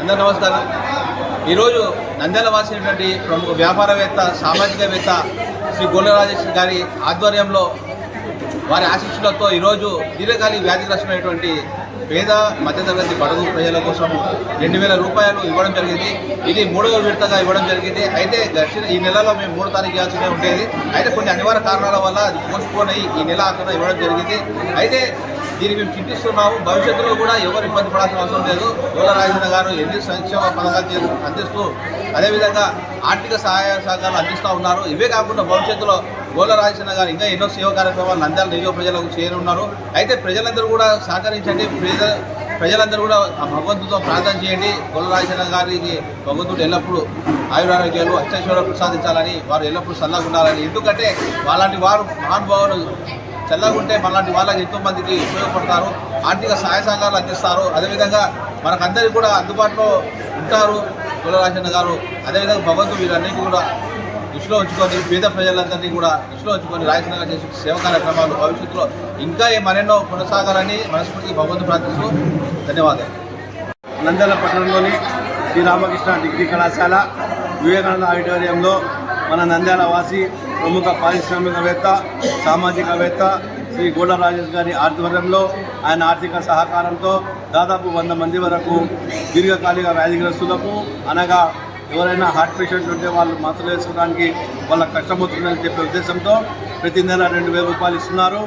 అందరూ నమస్కారం. ఈరోజు నంద్యాల వాసినటువంటి ప్రముఖ వ్యాపారవేత్త సామాజికవేత్త శ్రీ గోళ్ళ రాజేష్ గారి ఆధ్వర్యంలో వారి ఆశీస్సులతో ఈరోజు దీర్ఘకాలిక వ్యాధిగ్రస్తమైనటువంటి పేద మధ్యతరగతి బడుగు ప్రజల కోసం రెండు వేల రూపాయలు ఇవ్వడం జరిగింది. ఇది మూడవ విడతగా ఇవ్వడం జరిగింది. అయితే గడిచిన ఈ నెలలో మేము మూడో తారీఖు ఇవ్వాల్సి ఉండేది. అయితే కొన్ని అనివార్య కారణాల వల్ల అది పోస్ట్పోన్ అయ్యి ఈ నెల ఆఖరణ ఇవ్వడం జరిగింది. అయితే దీన్ని మేము చింతిస్తున్నాము. భవిష్యత్తులో కూడా ఎవరు ఇబ్బంది పడాల్సిన అవసరం లేదు. గోల రాజేంద్ర గారు ఎన్ని సంక్షేమ పథకాలు అందిస్తూ అదేవిధంగా ఆర్థిక సహాయ సహకారాలు అందిస్తూ ఉన్నారు. ఇవే కాకుండా భవిష్యత్తులో గోల రాజేంద్ర గారు ఇంకా ఎన్నో సేవ కార్యక్రమాలు నంద్యాల నియోజక ప్రజలకు చేయనున్నారు. అయితే ప్రజలందరూ కూడా సహకరించండి. ప్రజ ప్రజలందరూ కూడా ఆ భగవంతుతో ప్రార్థన చేయండి. గోల రాజేంద్ర గారికి భగవంతుడు ఎల్లప్పుడూ ఆయురారోగ్యాలు అత్యశ్వర ప్రసాదించాలని వారు ఎల్లప్పుడూ సల్లగా ఉండాలని ఎందుకంటే వాళ్ళంటి వారు మహానుభావులు చల్లగా ఉంటే మనలాంటి వాళ్ళకి ఎంతో మందికి ఉపయోగపడతారు ఆర్థిక సహాయ సంఘాలు అందిస్తారు. అదేవిధంగా మనకందరికీ కూడా అందుబాటులో ఉంటారు కులరాజన్న గారు. అదేవిధంగా భగవంతు వీరన్నింటి కూడా దృష్టిలో ఉంచుకొని పేద ప్రజలందరినీ కూడా దృష్టిలో ఉంచుకొని రాయలసీమ గారు చేసే సేవ కార్యక్రమాలు భవిష్యత్తులో ఇంకా ఏ మరెన్నో కొనసాగాలని మనస్ఫూర్తిగా భగవంతు ప్రార్థిస్తూ ధన్యవాదాలు. నంద్యాల పట్టణంలోని శ్రీరామకృష్ణ డిగ్రీ కళాశాల వివేకానంద ఆడిటోరియంలో మన నంద్యాల వాసి ప్రముఖ పారిశ్రామికవేత్త సామాజికవేత్త శ్రీ గోడ రాజేష్ గారి ఆధ్వర్యంలో ఆయన ఆర్థిక సహకారంతో దాదాపు వంద మంది వరకు దీర్ఘకాలిక వ్యాధిగ్రస్తులకు అనగా ఎవరైనా హార్ట్ పేషెంట్ ఉంటే వాళ్ళు మాత్రలు వేసుకోవడానికి వాళ్ళ కష్టమవుతుందని చెప్పే ఉద్దేశంతో ప్రతి నెల రెండు వేల రూపాయలు ఇస్తున్నారు.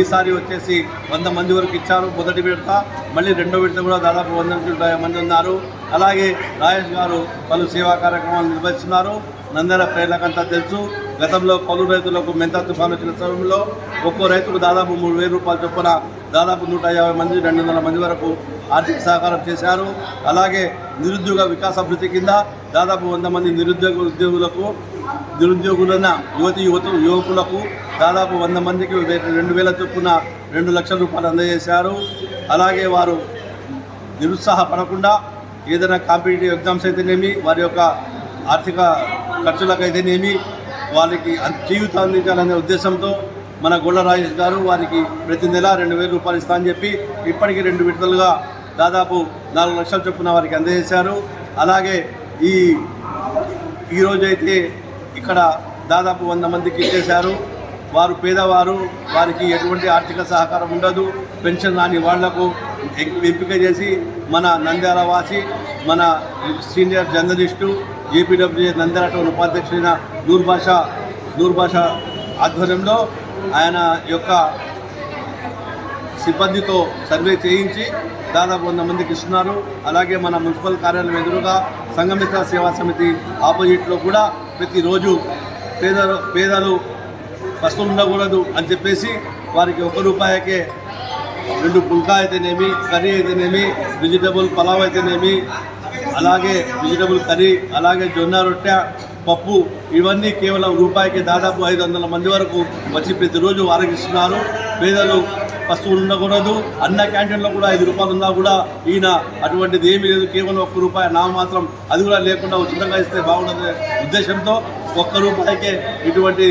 ఈసారి వచ్చేసి వంద మంది వరకు ఇచ్చారు. మొదటి విడత మళ్ళీ రెండో విడత కూడా దాదాపు వంద నుంచి మంది ఉన్నారు. అలాగే రాజేష్ గారు పలు సేవా కార్యక్రమాలు నిర్వహిస్తున్నారు. నందర ప్రజలకంతా తెలుసు. గతంలో పలు రైతులకు మెంతా తుఫాను వచ్చిన సమయంలో ఒక్కో రైతుకు దాదాపు మూడు వేల రూపాయల చొప్పున దాదాపు నూట యాభై మంది రెండు వందల మంది వరకు ఆర్థిక సహకారం చేశారు. అలాగే నిరుద్యోగ వికాస అభివృద్ధి కింద దాదాపు వంద మంది నిరుద్యోగ ఉద్యోగులకు నిరుద్యోగులైన యువతి యువత యువకులకు దాదాపు వంద మందికి రెండు వేల చొప్పున రెండు లక్షల రూపాయలు అందజేశారు. అలాగే వారు నిరుత్సాహపడకుండా ఏదైనా కాంపిటేటివ్ ఎగ్జామ్స్ అయితేనేమి వారి యొక్క ఆర్థిక ఖర్చులకు అయితేనేమి వారికి జీవితం అందించాలనే ఉద్దేశంతో మన గొల్ల రాజేష్ గారు వారికి ప్రతి నెల రెండు వేల రూపాయలు ఇస్తా అని చెప్పి ఇప్పటికీ రెండు విడతలుగా దాదాపు నాలుగు లక్షల చొప్పున వారికి అందజేశారు. అలాగే ఈ ఈరోజైతే ఇక్కడ దాదాపు వంద మందికి ఇచ్చేశారు. వారు పేదవారు వారికి ఎటువంటి ఆర్థిక సహకారం ఉండదు. పెన్షన్ రాని వాళ్ళకు ఎంపిక చేసి మన నంద్యాల వాసి మన senior journalist APW Nandyal town ఉపాధ్యక్షుడైన దూర్భాష దూర్భాష ఆధ్వర్యంలో ఆయన యొక్క సిబ్బందితో సర్వే చేయించి దాదాపు వంద మందికి ఇస్తున్నారు. అలాగే మన మున్సిపల్ కార్యాలయం ఎదురుగా సంఘమిత్ర సేవా సమితి ఆపోజిట్లో కూడా ప్రతిరోజు పేదలు పేదలు కష్టం ఉండకూడదు అని చెప్పేసి వారికి ఒక రూపాయకే రెండు పుల్కా అయితేనేమి కర్రీ అయితేనేమి వెజిటబుల్ పలావ్ అయితేనేమి అలాగే వెజిటబుల్ కర్రీ అలాగే జొన్న రొట్టె పప్పు ఇవన్నీ కేవలం రూపాయికి దాదాపు ఐదు వందల మంది వరకు వచ్చి ప్రతిరోజు ఆరగిస్తున్నారు. పేదలు వస్తువులు ఉండకూడదు అన్న క్యాంటీన్లో కూడా ఐదు రూపాయలు ఉన్నా కూడా ఈయన అటువంటిది ఏమీ లేదు కేవలం ఒక్క రూపాయి నా మాత్రం అది కూడా లేకుండా ఉచితంగా ఇస్తే బాగుండదు ఉద్దేశంతో ఒక్క రూపాయికే ఇటువంటి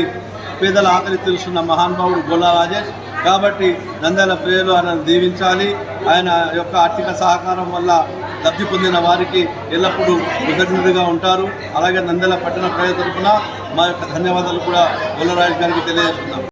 పేదల ఆకలి తెలుస్తున్న మహానుభావుడు గొల్లా రాజేష్. కాబట్టి నందాల ప్రేయలు ఆయన దీవించాలి. ఆయన యొక్క ఆర్థిక సహకారం వల్ల లబ్ధి పొందిన వారికి ఎల్లప్పుడూ కృతజ్ఞతగా ఉంటారు. అలాగే నంద్యాల పట్టణ ప్రజల తరఫున మా యొక్క ధన్యవాదాలు కూడా గొల్లరాజు గారికి తెలియజేస్తున్నాం.